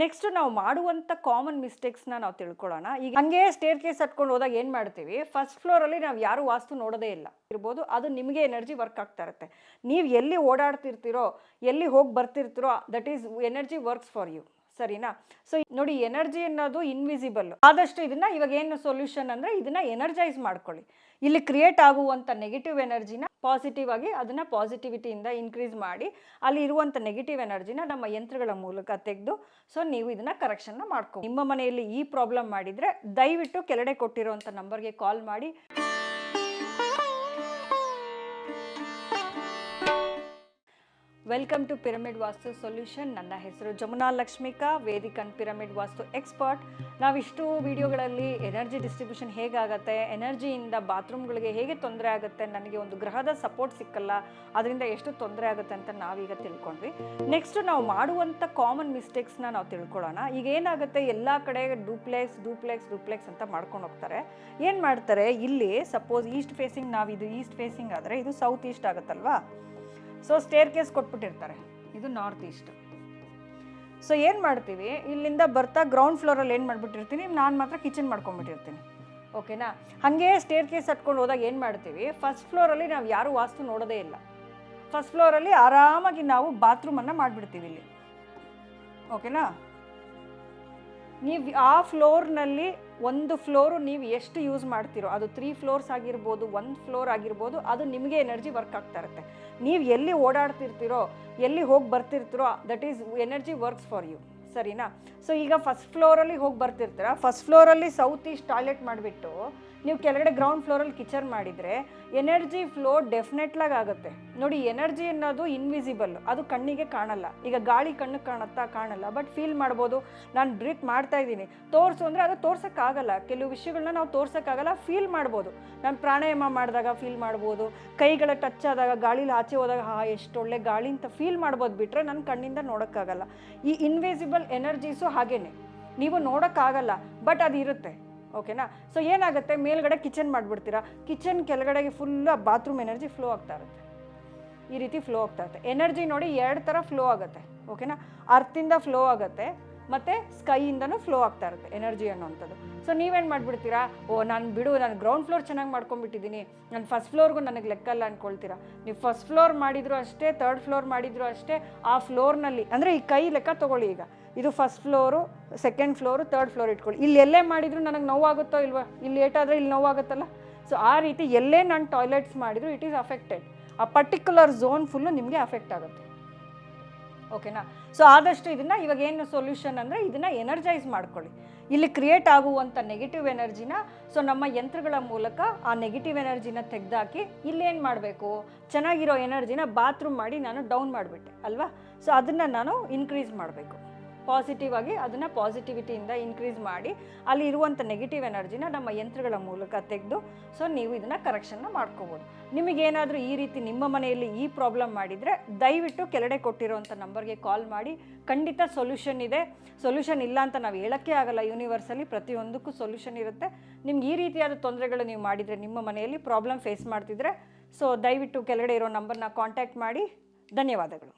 Next ನಾವು ಮಾಡುವಂಥ common ಮಿಸ್ಟೇಕ್ಸ್ನ ನಾವು ತಿಳ್ಕೊಳ್ಳೋಣ. ಈಗ ಹಂಗೆ ಸ್ಟೇರ್ ಕೇಸ್ ಹತ್ಕೊಂಡು ಹೋದಾಗ ಏನು ಮಾಡ್ತೀವಿ? ಫಸ್ಟ್ ಫ್ಲೋರಲ್ಲಿ ನಾವು ಯಾರು ವಾಸ್ತು ನೋಡೋದೇ ಇಲ್ಲ. ಇರ್ಬೋದು, ಅದು ನಿಮಗೆ ಎನರ್ಜಿ ವರ್ಕ್ ಆಗ್ತಾ ಇರುತ್ತೆ. ನೀವು ಎಲ್ಲಿ ಓಡಾಡ್ತಿರ್ತೀರೋ, ಎಲ್ಲಿ ಹೋಗಿ ಬರ್ತಿರ್ತೀರೋ that is energy works for you ಸರಿನಾ? ಸೊ ನೋಡಿ ಎನರ್ಜಿ ಅನ್ನೋದು ಇನ್ವಿಸಿಬಲ್ ಆದಷ್ಟು ಇದನ್ನ ಇವಾಗ ಏನು ಸೊಲ್ಯೂಷನ್ ಅಂದ್ರೆ ಇದನ್ನ ಎನರ್ಜೈಸ್ ಮಾಡ್ಕೊಳ್ಳಿ. ಇಲ್ಲಿ ಕ್ರಿಯೇಟ್ ಆಗುವಂಥ ನೆಗೆಟಿವ್ ಎನರ್ಜಿನ ಪಾಸಿಟಿವ್ ಆಗಿ ಅದನ್ನ ಪಾಸಿಟಿವಿಟಿಯಿಂದ ಇನ್ಕ್ರೀಸ್ ಮಾಡಿ, ಅಲ್ಲಿ ಇರುವಂಥ ನೆಗೆಟಿವ್ ಎನರ್ಜಿನ ನಮ್ಮ ಯಂತ್ರಗಳ ಮೂಲಕ ತೆಗೆದು ಸೊ ನೀವು ಇದನ್ನ ಕರೆಕ್ಷನ್ ಮಾಡ್ಕೊ ನಿಮ್ಮ ಮನೆಯಲ್ಲಿ ಈ ಪ್ರಾಬ್ಲಮ್ ಮಾಡಿದ್ರೆ ದಯವಿಟ್ಟು ಕೆಳಗಡೆ ಕೊಟ್ಟಿರುವಂಥ ನಂಬರ್ಗೆ ಕಾಲ್ ಮಾಡಿ. Welcome to pyramid vastu solution ನನ್ನ ಹೆಸರು ಜಮುನಾ ಲಕ್ಷ್ಮಿಕಾ, ವೇದಿಕನ್ ಪಿರಮಿಡ್ ವಾಸ್ತು ಎಕ್ಸ್ಪರ್ಟ್ ನಾವಿಷ್ಟು ವಿಡಿಯೋಗಳಲ್ಲಿ ಎನರ್ಜಿ ಡಿಸ್ಟ್ರಿಬ್ಯೂಷನ್ ಹೇಗಾಗತ್ತೆ ಎನರ್ಜಿಯಿಂದ ಬಾತ್ರೂಮ್ಗಳಿಗೆ ಹೇಗೆ ತೊಂದರೆ ಆಗುತ್ತೆ, ನನಗೆ ಒಂದು ಗ್ರಹದ ಸಪೋರ್ಟ್ ಸಿಕ್ಕಲ್ಲ, ಅದರಿಂದ ಎಷ್ಟು ತೊಂದರೆ ಆಗುತ್ತೆ ಅಂತ ನಾವೀಗ ತಿಳ್ಕೊಂಡ್ವಿ. ನೆಕ್ಸ್ಟ್ ನಾವು ಮಾಡುವಂಥ ಕಾಮನ್ ಮಿಸ್ಟೇಕ್ಸ್ನ ನಾವು ತಿಳ್ಕೊಳ್ಳೋಣ. ಈಗ ಏನಾಗುತ್ತೆ, ಎಲ್ಲ ಕಡೆ ಡೂಪ್ಲೆಕ್ಸ್ ಡೂಪ್ಲೆಕ್ಸ್ ಡೂಪ್ಲೆಕ್ಸ್ ಅಂತ ಮಾಡ್ಕೊಂಡು ಹೋಗ್ತಾರೆ. ಏನು ಮಾಡ್ತಾರೆ, ಇಲ್ಲಿ ಸಪೋಸ್ ಈಸ್ಟ್ ಫೇಸಿಂಗ್ ನಾವು ಇದು ಈಸ್ಟ್ ಫೇಸಿಂಗ್ ಆದರೆ ಇದು ಸೌತ್ ಈಸ್ಟ್ ಆಗುತ್ತಲ್ವಾ? ಸೊ ಸ್ಟೇರ್ ಕೇಸ್ ಕೊಟ್ಬಿಟ್ಟಿರ್ತಾರೆ. ಇದು ನಾರ್ತ್ ಈಸ್ಟ್ ಸೊ ಏನು ಮಾಡ್ತೀವಿ? ಇಲ್ಲಿಂದ ಬರ್ತಾ ಗ್ರೌಂಡ್ ಫ್ಲೋರಲ್ಲಿ ಏನು ಮಾಡಿಬಿಟ್ಟಿರ್ತೀನಿ? ನಾನು ಮಾತ್ರ ಕಿಚನ್ ಮಾಡ್ಕೊಂಡ್ಬಿಟ್ಟಿರ್ತೀನಿ. ಓಕೆನಾ ಹಾಗೆ ಸ್ಟೇರ್ ಕೇಸ್ ಹತ್ಕೊಂಡು ಹೋದಾಗ ಏನು ಮಾಡ್ತೀವಿ? ಫಸ್ಟ್ ಫ್ಲೋರಲ್ಲಿ ನಾವು ಯಾರೂ ವಾಸ್ತು ನೋಡೋದೇ ಇಲ್ಲ. ಫಸ್ಟ್ ಫ್ಲೋರಲ್ಲಿ ಆರಾಮಾಗಿ ನಾವು ಬಾತ್ರೂಮನ್ನು ಮಾಡಿಬಿಡ್ತೀವಿ ಇಲ್ಲಿ. ಓಕೆನಾ ನೀವು ಆ ಫ್ಲೋರ್ನಲ್ಲಿ ಒಂದು ಫ್ಲೋರು ನೀವು ಎಷ್ಟು ಯೂಸ್ ಮಾಡ್ತೀರೋ, ಅದು ತ್ರೀ ಫ್ಲೋರ್ಸ್ ಆಗಿರ್ಬೋದು ಒಂದು ಫ್ಲೋರ್ ಆಗಿರ್ಬೋದು, ಅದು ನಿಮಗೆ ಎನರ್ಜಿ ವರ್ಕ್ ಆಗ್ತಾ ಇರುತ್ತೆ. ನೀವು ಎಲ್ಲಿ ಓಡಾಡ್ತಿರ್ತೀರೋ, ಎಲ್ಲಿ ಹೋಗಿ ಬರ್ತಿರ್ತೀರೋ that is energy works for you ಸರಿನಾ? ಸೊ ಈಗ ಫಸ್ಟ್ ಫ್ಲೋರಲ್ಲಿ ಹೋಗಿ ಬರ್ತಿರ್ತೀರ? ಫಸ್ಟ್ ಫ್ಲೋರಲ್ಲಿ ಸೌತ್ ಈಸ್ಟ್ ಟಾಯ್ಲೆಟ್ ಮಾಡಿಬಿಟ್ಟು ನೀವು ಕೆಳಗಡೆ ಗ್ರೌಂಡ್ ಫ್ಲೋರಲ್ಲಿ ಕಿಚನ್ ಮಾಡಿದರೆ ಎನರ್ಜಿ ಫ್ಲೋ ಡೆಫಿನೆಟ್ಲಾಗಿ ಆಗುತ್ತೆ. ನೋಡಿ ಎನರ್ಜಿ ಅನ್ನೋದು ಇನ್ವಿಸಿಬಲ್ ಅದು ಕಣ್ಣಿಗೆ ಕಾಣಲ್ಲ. ಈಗ ಗಾಳಿ ಕಣ್ಣು ಕಾಣುತ್ತಾ ಕಾಣಲ್ಲ. ಬಟ್ ಫೀಲ್ ಮಾಡ್ಬೋದು. ನಾನು ಬ್ರೀತ್ ಮಾಡ್ತಾ ಇದ್ದೀನಿ. ತೋರಿಸು ಅಂದರೆ ಅದು ತೋರ್ಸೋಕ್ಕಾಗಲ್ಲ ಕೆಲವು ವಿಷಯಗಳನ್ನ ನಾವು ತೋರ್ಸೋಕ್ಕಾಗಲ್ಲ ಫೀಲ್ ಮಾಡ್ಬೋದು. ನಾನು ಪ್ರಾಣಾಯಾಮ ಮಾಡಿದಾಗ ಫೀಲ್ ಮಾಡ್ಬೋದು. ಕೈಗಳ ಟಚ್ ಆದಾಗ, ಗಾಳಿಲಿ ಆಚೆ ಹೋದಾಗ ಹಾ ಎಷ್ಟು ಒಳ್ಳೆ ಗಾಳಿ ಅಂತ ಫೀಲ್ ಮಾಡ್ಬೋದು ಬಿಟ್ಟರೆ ನನ್ನ ಕಣ್ಣಿಂದ ನೋಡೋಕ್ಕಾಗಲ್ಲ. ಈ ಇನ್ವಿಸಿಬಲ್ ಎನರ್ಜೀಸು ಹಾಗೇನೆ. ನೀವು ನೋಡೋಕ್ಕಾಗಲ್ಲ, ಬಟ್ ಅದು ಇರುತ್ತೆ ಓಕೆನಾ? ಸೊ ಏನಾಗುತ್ತೆ? ಮೇಲ್ಗಡೆ ಕಿಚನ್ ಮಾಡಿಬಿಡ್ತೀರಾ? ಕಿಚನ್ ಕೆಳಗಡೆಗೆ ಫುಲ್ಲು ಬಾತ್ರೂಮ್ ಎನರ್ಜಿ ಫ್ಲೋ ಆಗ್ತಾ ಇರುತ್ತೆ. ಈ ರೀತಿ ಫ್ಲೋ ಆಗ್ತಾ ಇರುತ್ತೆ. ಎನರ್ಜಿ ನೋಡಿ ಎರಡು ಥರ ಫ್ಲೋ ಆಗುತ್ತೆ, ಓಕೆನಾ? ಅರ್ತಿಂದ ಫ್ಲೋ ಆಗುತ್ತೆ. ಮತ್ತು ಸ್ಕೈಯಿಂದನೂ ಫ್ಲೋ ಆಗ್ತಾ ಇರುತ್ತೆ ಎನರ್ಜಿ ಅನ್ನೋವಂಥದ್ದು. ಸೊ ನೀವೇನು ಮಾಡಿಬಿಡ್ತೀರಾ? ಓ, ನಾನು ಬಿಡು, ನಾನು ಗ್ರೌಂಡ್ ಫ್ಲೋರ್ ಚೆನ್ನಾಗಿ ಮಾಡ್ಕೊಂಡ್ಬಿಟ್ಟಿದ್ದೀನಿ. ನಾನು ಫಸ್ಟ್ ಫ್ಲೋರ್ಗೂ ನನಗೆ ಲೆಕ್ಕಲ್ಲ ಅಂದ್ಕೊಳ್ತೀರಾ ನೀವು ಫಸ್ಟ್ ಫ್ಲೋರ್ ಮಾಡಿದ್ರು ಅಷ್ಟೇ ತರ್ಡ್ ಫ್ಲೋರ್ ಮಾಡಿದ್ರು ಅಷ್ಟೇ, ಆ ಫ್ಲೋರ್ನಲ್ಲಿ ಅಂದರೆ ಈ ಕೈ ಲೆಕ್ಕ ತೊಗೊಳ್ಳಿ ಈಗ. ಇದು first floor second floor third floor ಇಟ್ಕೊಳ್ಳಿ. ಇಲ್ಲಿ ಎಲ್ಲೇ ಮಾಡಿದ್ರು ನನಗೆ ನೋವಾಗುತ್ತೋ ಇಲ್ವಾ? ಇಲ್ಲಿ ಏಟಾದರೆ ಇಲ್ಲಿ ನೋವಾಗುತ್ತಲ್ಲ? ಸೊ ಆ ರೀತಿ ಎಲ್ಲೇ ನಾನು ಟಾಯ್ಲೆಟ್ಸ್ ಮಾಡಿದ್ರು ಇಟ್ ಈಸ್ ಅಫೆಕ್ಟೆಡ್ ಆ ಪರ್ಟಿಕ್ಯುಲರ್ ಝೋನ್ ಫುಲ್ಲು ನಿಮಗೆ ಅಫೆಕ್ಟ್ ಆಗುತ್ತೆ. ಓಕೆನಾ? ಸೊ ಆದಷ್ಟು ಇದನ್ನ ಇವಾಗ ಏನು ಸೊಲ್ಯೂಷನ್ ಅಂದರೆ ಇದನ್ನ ಎನರ್ಜೈಸ್ ಮಾಡ್ಕೊಳ್ಳಿ. ಇಲ್ಲಿ ಕ್ರಿಯೇಟ್ ಆಗುವಂಥ ನೆಗೆಟಿವ್ ಎನರ್ಜಿನ ಸೊ ನಮ್ಮ ಯಂತ್ರಗಳ ಮೂಲಕ ಆ ನೆಗೆಟಿವ್ ಎನರ್ಜಿನ ತೆಗೆದಾಕಿ ಇಲ್ಲೇನು ಮಾಡಬೇಕು? ಚೆನ್ನಾಗಿರೋ ಎನರ್ಜಿನ ಬಾತ್ರೂಮ್ ಮಾಡಿ ನಾನು ಡೌನ್ ಮಾಡಿಬಿಟ್ಟೆ, ಅಲ್ವಾ? ಸೊ ಅದನ್ನು ನಾನು ಇನ್ಕ್ರೀಸ್ ಮಾಡಬೇಕು. ಪಾಸಿಟಿವ್ ಆಗಿ ಅದನ್ನು ಪಾಸಿಟಿವಿಟಿಯಿಂದ ಇನ್ಕ್ರೀಸ್ ಮಾಡಿ, ಅಲ್ಲಿ ಇರುವಂಥ ನೆಗೆಟಿವ್ ಎನರ್ಜಿನ ನಮ್ಮ ಯಂತ್ರಗಳ ಮೂಲಕ ತೆಗೆದು ಸೊ ನೀವು ಇದನ್ನು ಕರೆಕ್ಷನ್ನ ಮಾಡ್ಕೋಬೋದು. ನಿಮಗೇನಾದರೂ ಈ ರೀತಿ ನಿಮ್ಮ ಮನೆಯಲ್ಲಿ ಈ ಪ್ರಾಬ್ಲಮ್ ಮಾಡಿದರೆ, ದಯವಿಟ್ಟು ಕೆಳಗಡೆ ಕೊಟ್ಟಿರೋಂಥ ನಂಬರ್ಗೆ ಕಾಲ್ ಮಾಡಿ. ಖಂಡಿತ ಸೊಲ್ಯೂಷನ್ ಇದೆ. ಸೊಲ್ಯೂಷನ್ ಇಲ್ಲ ಅಂತ ನಾವು ಹೇಳೋಕ್ಕೆ ಆಗಲ್ಲ. ಯೂನಿವರ್ಸಲ್ಲಿ ಪ್ರತಿಯೊಂದಕ್ಕೂ ಸೊಲ್ಯೂಷನ್ ಇರುತ್ತೆ. ನಿಮ್ಗೆ ಈ ರೀತಿಯಾದ ತೊಂದರೆಗಳು ನೀವು ಮಾಡಿದರೆ, ನಿಮ್ಮ ಮನೆಯಲ್ಲಿ ಪ್ರಾಬ್ಲಮ್ ಫೇಸ್ ಮಾಡ್ತಿದ್ರೆ ಸೊ ದಯವಿಟ್ಟು ಕೆಳಗಡೆ ಇರೋ ನಂಬರ್ನ ಕಾಂಟ್ಯಾಕ್ಟ್ ಮಾಡಿ. ಧನ್ಯವಾದಗಳು.